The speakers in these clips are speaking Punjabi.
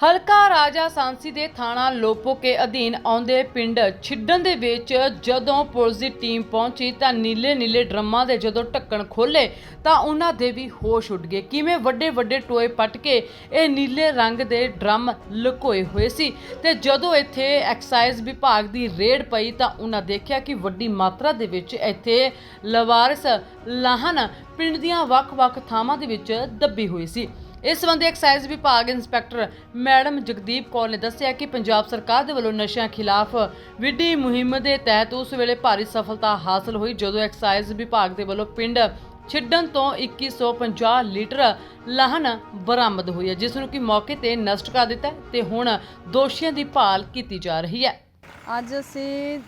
ਹਲਕਾ ਰਾਜਾ ਸਾਂਸੀ ਦੇ ਥਾਣਾ ਲੋਪੋ ਕੇ ਅਧੀਨ ਆਉਂਦੇ ਪਿੰਡ ਛਿੱਡਣ ਦੇ ਵਿੱਚ ਜਦੋਂ ਪੁਲਿਸ ਦੀ ਟੀਮ ਪਹੁੰਚੀ ਤਾਂ ਨੀਲੇ ਨੀਲੇ ਡਰਮਾਂ ਦੇ ਜਦੋਂ ਢੱਕਣ ਖੋਲੇ ਤਾਂ ਉਹਨਾਂ ਦੇ ਵੀ ਹੋਸ਼ ਉੱਡ ਗਏ। ਕਿਵੇਂ ਵੱਡੇ ਵੱਡੇ ਟੋਏ ਪੱਟ ਕੇ ਇਹ ਨੀਲੇ ਰੰਗ ਦੇ ਡਰਮ ਲੁਕੋਏ ਹੋਏ ਸੀ ਤੇ ਜਦੋਂ ਇੱਥੇ ਐਕਸਾਈਜ਼ ਵਿਭਾਗ ਦੀ ਰੇਡ ਪਈ ਤਾਂ ਉਹਨਾਂ ਦੇਖਿਆ ਕਿ ਵੱਡੀ ਮਾਤਰਾ ਦੇ ਵਿੱਚ ਇੱਥੇ ਲਵਾਰਸ ਲਾਹਨ ਪਿੰਡ ਦੀਆਂ ਵੱਖ-ਵੱਖ ਥਾਵਾਂ ਦੇ ਵਿੱਚ ਦੱਬੀ ਹੋਈ ਸੀ। ਇਸ ਸੰਬੰਧੀ ਐਕਸਾਈਜ਼ ਵਿਭਾਗ ਇੰਸਪੈਕਟਰ ਮੈਡਮ ਜਗਦੀਪ ਕੌਰ ਨੇ ਦੱਸਿਆ ਕਿ ਪੰਜਾਬ ਸਰਕਾਰ ਦੇ ਵੱਲੋਂ ਨਸ਼ਿਆਂ ਖਿਲਾਫ ਵਿੱਢੀ ਮੁਹਿੰਮ ਦੇ ਤਹਿਤ ਉਸ ਵੇਲੇ ਭਾਰੀ ਸਫਲਤਾ ਹਾਸਲ ਹੋਈ, ਜਦੋਂ ਐਕਸਾਈਜ਼ ਵਿਭਾਗ ਦੇ ਵੱਲੋਂ ਪਿੰਡ ਛਿੱਡਣ ਤੋਂ 2150 ਲੀਟਰ ਲਾਹਨ ਬਰਾਮਦ ਹੋਈ ਹੈ, ਜਿਸ ਨੂੰ ਕਿ ਮੌਕੇ ਤੇ ਨਸ਼ਟ ਕਰ ਦਿੱਤਾ ਹੈ ਤੇ ਹੁਣ ਦੋਸ਼ੀਆਂ ਦੀ ਭਾਲ ਕੀਤੀ ਜਾ ਰਹੀ ਹੈ। ਅੱਜ ਅਸੀਂ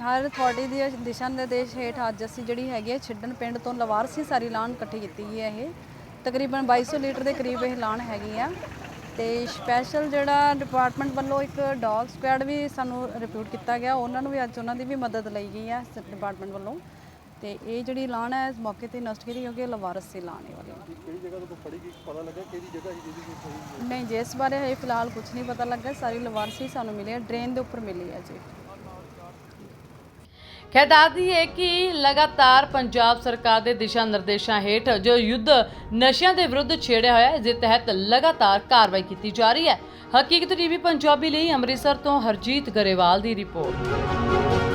ਹਰ ਅਥਾਰਟੀ ਦੀ ਦਿਸ਼ਾ ਨਿਰਦੇਸ਼ ਹੇਠ ਅੱਜ ਅਸੀਂ ਜਿਹੜੀ ਹੈਗੀ ਹੈ ਛਿੱਡਣ ਪਿੰਡ ਤੋਂ ਲਵਾਰਸੀ ਸਾਰੀ ਲਾਹਨ ਇਕੱਠੀ ਕੀਤੀ ਗਈ ਹੈ ਇਹ। ਤਕਰੀਬਨ 2200 ਲੀਟਰ ਦੇ ਕਰੀਬ ਇਹ ਲਾਣ ਹੈਗੀ ਆ। ਤੇ ਸਪੈਸ਼ਲ ਜਿਹੜਾ ਡਿਪਾਰਟਮੈਂਟ ਵੱਲੋਂ ਇੱਕ ਡੌਗ ਸਕੁਐਡ ਵੀ ਸਾਨੂੰ ਰਿਪੋਰਟ ਕੀਤਾ ਗਿਆ। ਉਹਨਾਂ ਨੂੰ ਵੀ ਅੱਜ ਉਹਨਾਂ ਦੀ ਵੀ ਮਦਦ ਲਈ ਗਈ ਹੈ ਡਿਪਾਰਟਮੈਂਟ ਵੱਲੋਂ। ਤੇ ਇਹ ਜਿਹੜੀ ਲਾਣ ਹੈ ਇਸ ਮੌਕੇ ਤੇ ਨਸ਼ਟ ਕੀਤੀ ਕਿਉਂਕਿ ਲਵਾਰਸ ਸੀ ਲਾਣ ਇਹ ਵਾਲੀ ਕਿਹੜੀ ਜਗ੍ਹਾ ਤੋਂ ਫੜੀ ਗਈ? ਪਤਾ ਲੱਗਾ ਕਿਹੜੀ ਜਗ੍ਹਾ ਸੀ ਜਿਹਦੀ ਕੋਈ ਨਹੀਂ ਜੀ ਇਸ ਬਾਰੇ ਹਜੇ ਫਿਲਹਾਲ ਕੁਝ ਨਹੀਂ ਪਤਾ ਲੱਗਾ। ਸਾਰੀ ਲਵਾਰਸੀ ਸਾਨੂੰ ਮਿਲੀ ਹੈ ਡਰੇਨ ਦੇ ਉੱਪਰ ਮਿਲੀ ਹੈ ਜੀ। ਖੈ ਦੱਸਦੀ ਹੈ ਕਿ ਲਗਾਤਾਰ ਪੰਜਾਬ ਸਰਕਾਰ ਦੇ ਦਿਸ਼ਾ ਨਿਰਦੇਸ਼ਾਂ ਹੇਠ ਜੋ ਯੁੱਧ ਨਸ਼ਿਆਂ ਦੇ ਵਿਰੁੱਧ ਛੇੜਿਆ ਹੋਇਆ ਹੈ, ਇਸ ਦੇ ਤਹਿਤ ਲਗਾਤਾਰ ਕਾਰਵਾਈ ਕੀਤੀ ਜਾ ਰਹੀ ਹੈ। ਹਕੀਕਤ ਟੀਵੀ ਪੰਜਾਬੀ ਲਈ ਅੰਮ੍ਰਿਤਸਰ ਤੋਂ ਹਰਜੀਤ ਗਰੇਵਾਲ ਦੀ ਰਿਪੋਰਟ।